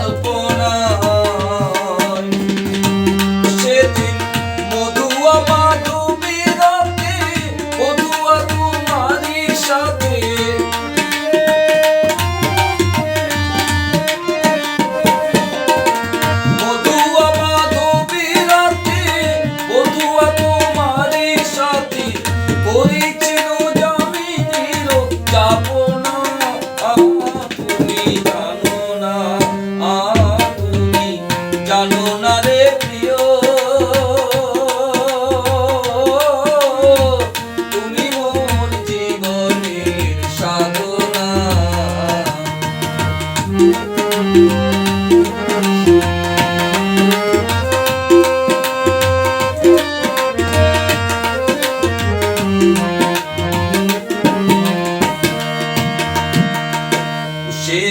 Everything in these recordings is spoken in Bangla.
help.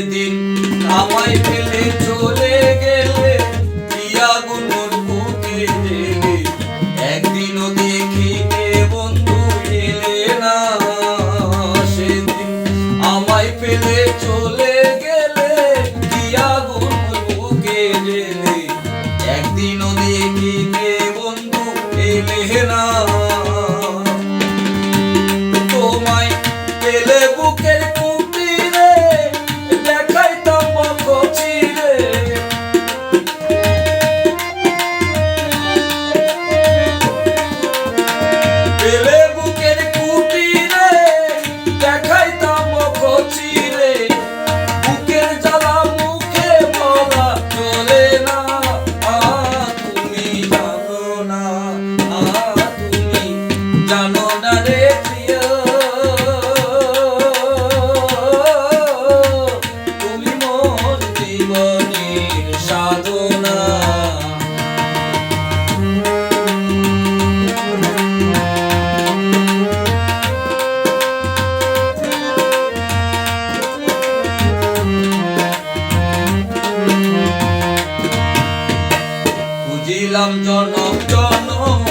দিন আমায় ফেলে চলে Beleza? দিলাম জনম জনম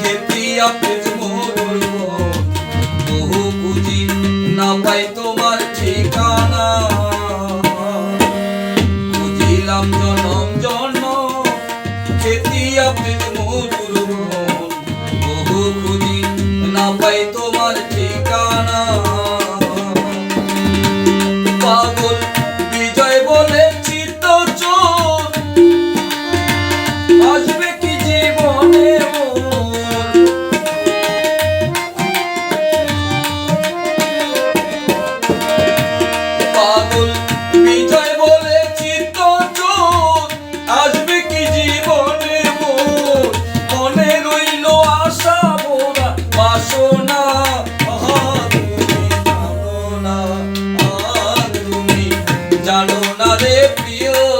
খেতি আপনি বহু বুঝি না পাই তোমার ঠিকানা। বুঝিলাম জনম সোনারে প্রিয়।